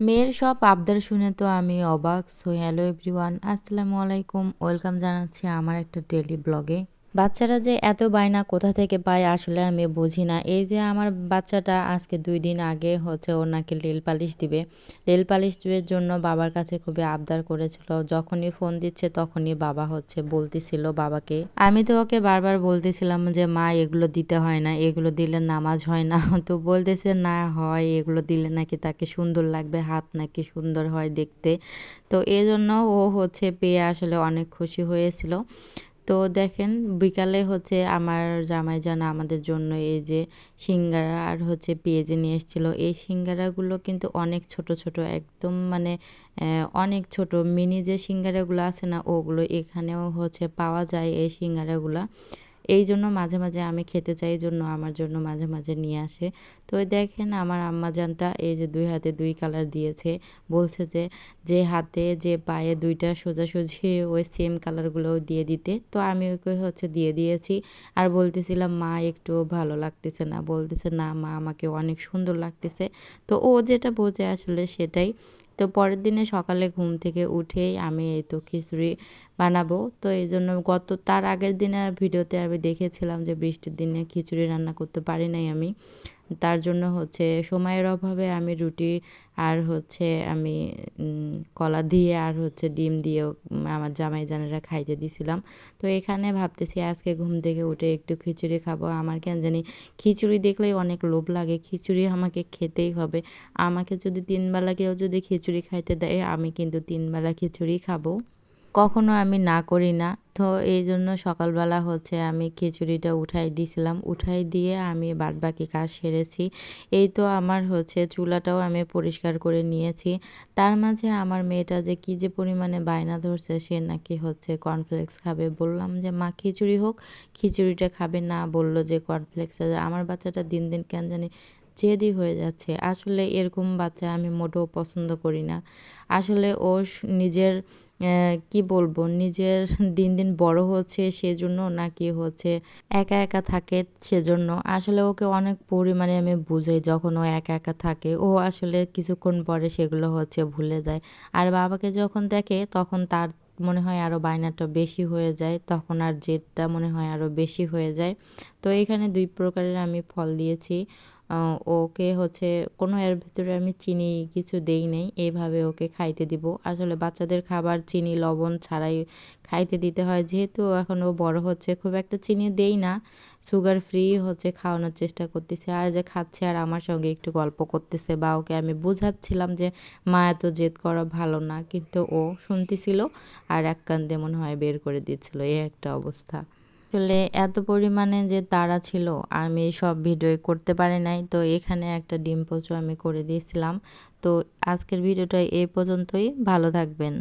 মেয়ের সব আবদার শুনে তো আমি অবাক। সো হ্যালো এভরিওয়ান আসসালামু আলাইকুম। ওয়েলকাম জানাচ্ছি আমার একটা ডেলি ব্লগে বাচ্চারা যে এত বায়না কোথা থেকে পায় আসলে আমি বুঝি না। এই যে আমার বাচ্চাটা আজকে দুই দিন আগে হচ্ছে ওর নাকি লেল পালিশ দিবে। লেল পালিশের জন্য বাবার কাছে খুবই আবদার করেছিল। যখনই ফোন দিচ্ছে তখনই বাবা হচ্ছে বলতেছিল বাবাকে। আমি তো ওকে বারবার বলতেছিলাম যে, মা, এগুলো দিতে হয় না, এগুলো দিলে নামাজ হয় না। তো বলতেছে, না হয়, এগুলো দিলে নাকি তাকে সুন্দর লাগবে, হাত নাকি সুন্দর হয় দেখতে। তো এই জন্য ও হচ্ছে পেয়ে আসলে অনেক খুশি হয়েছিল। তো দেখেন বিকালে হচ্ছে আমার জামাই জানা আমাদের জন্য এই যে সিঙ্গারা আর হচ্ছে পেঁয়াজি নিয়ে এসেছিল। এই সিঙ্গারাগুলো কিন্তু অনেক ছোট ছোট, একদম মানে অনেক ছোট। মিনি যে সিঙ্গারাগুলো আছে না, ওগুলো এখানেও হচ্ছে পাওয়া যায় এই সিঙ্গারাগুলো। এই জন্য মাঝে মাঝে আমি খেতে চাই জন্য আমার জন্য মাঝে মাঝে নিয়ে আসে। তো দেখেন আমার আম্মাজানটা এই যে দুই হাতে দুই কালার দিয়েছে, বলছে যে যে হাতে, যে পায়ে দুইটা সোজাসুজি ওই সেম কালারগুলোও দিয়ে দিতে। তো আমি ওকে হচ্ছে দিয়ে দিয়েছি আর বলতেছিলাম, মা, একটু ভালো লাগতেছে না। বলতেছে, না, মা, আমাকে অনেক সুন্দর লাগতেছে। তো ও যেটা বোঝে আসলে সেটাই। তো পরের দিনে সকালে ঘুম থেকে উঠেই আমি এই তো খিচুড়ি বানাবো। তো এই জন্য গত, তার আগের দিনের ভিডিওতে আমি দেখেছিলাম যে বৃষ্টির দিনে খিচুড়ি রান্না করতে পারি নাই আমি। তার জন্য হচ্ছে সময়ের অভাবে আমি রুটি আর হচ্ছে আমি কলা দিয়ে আর হচ্ছে ডিম দিয়েও আমার জামাই জানেরা খাইতে দিছিলাম। তো এখানে ভাবতেছি আজকে ঘুম থেকে উঠে একটু খিচুড়ি খাব। আমার কেন জানি খিচুড়ি দেখলেই অনেক লোভ লাগে। খিচুড়ি আমাকে খেতেই হবে। আমাকে যদি তিনবেলা কেউ যদি খিচুড়ি খাইতে দেয়, আমি কিন্তু তিনবেলা খিচুড়ি খাব। কখনো আমি না করি না। তো এই জন্য সকালবেলা হচ্ছে আমি খিচুড়িটা উঠাই দিয়েছিলাম উঠাই দিয়ে আমি বাদ বাকি কাজ সেরেছি। এই তো আমার হচ্ছে চুলাটাও আমি পরিষ্কার করে নিয়েছি। তার মাঝে আমার মেয়েটা যে কী যে পরিমাণে বায়না ধরছে সে নাকি হচ্ছে কর্নফ্লেক্স খাবে। বললাম যে, মা, খিচুড়ি হোক, খিচুড়িটা খাবে। না বলল যে, কর্নফ্লেক্স আমার বাচ্চাটা দিন দিন কেন জানি জেদি হয়ে যাচ্ছে। আসলে এরকম বাচ্চা আমি মোটেও পছন্দ করি না। আসলে ও নিজের কি বলব, নিজের দিন দিন বড় হচ্ছে সেজন্য নাকি হচ্ছে, একা একা থাকে সেজন্য। আসলে ওকে অনেক পরিমাণে আমি বুঝাই যখন ও একা একা থাকে, ও আসলে কিছুক্ষণ পরে সেগুলো হচ্ছে ভুলে যায়। আর বাবাকে যখন দেখে তখন তার মনে হয় আরও বায়নাটা বেশি হয়ে যায়, তখন আর জেদটা মনে হয় আরও বেশি হয়ে যায়। তো এখানে দুই প্রকারের আমি ফল দিয়েছি। ওকে হচ্ছে কোনো এর ভিতরে আমি চিনি কিছু দেই নেই এইভাবে ওকে খাইতে দিব। আসলে বাচ্চাদের খাবার চিনি, লবণ ছাড়াই খাইতে দিতে হয়। যেহেতু এখন ও বড় হচ্ছে, খুব একটা চিনি দেই না, সুগার ফ্রি হচ্ছে খাওয়ানোর চেষ্টা করতেছে। আর যে খাচ্ছে আর আমার সঙ্গে একটু গল্প করতেছে বা ওকে আমি বোঝাচ্ছিলাম যে, মা, এত জেদ করা ভালো না। কিন্তু ও শুনতেছিল আর এক কান্দে মনে হয় বের করে দিচ্ছিল। এই একটা অবস্থা। আসলে এত পরিমাণে যে তারা ছিল, আমি সব ভিডিও করতে পারি নাই। তো এখানে একটা ডিম পোচো আমি করে দিয়েছিলাম। তো আজকের ভিডিওটা এই পর্যন্তই। ভালো থাকবেন।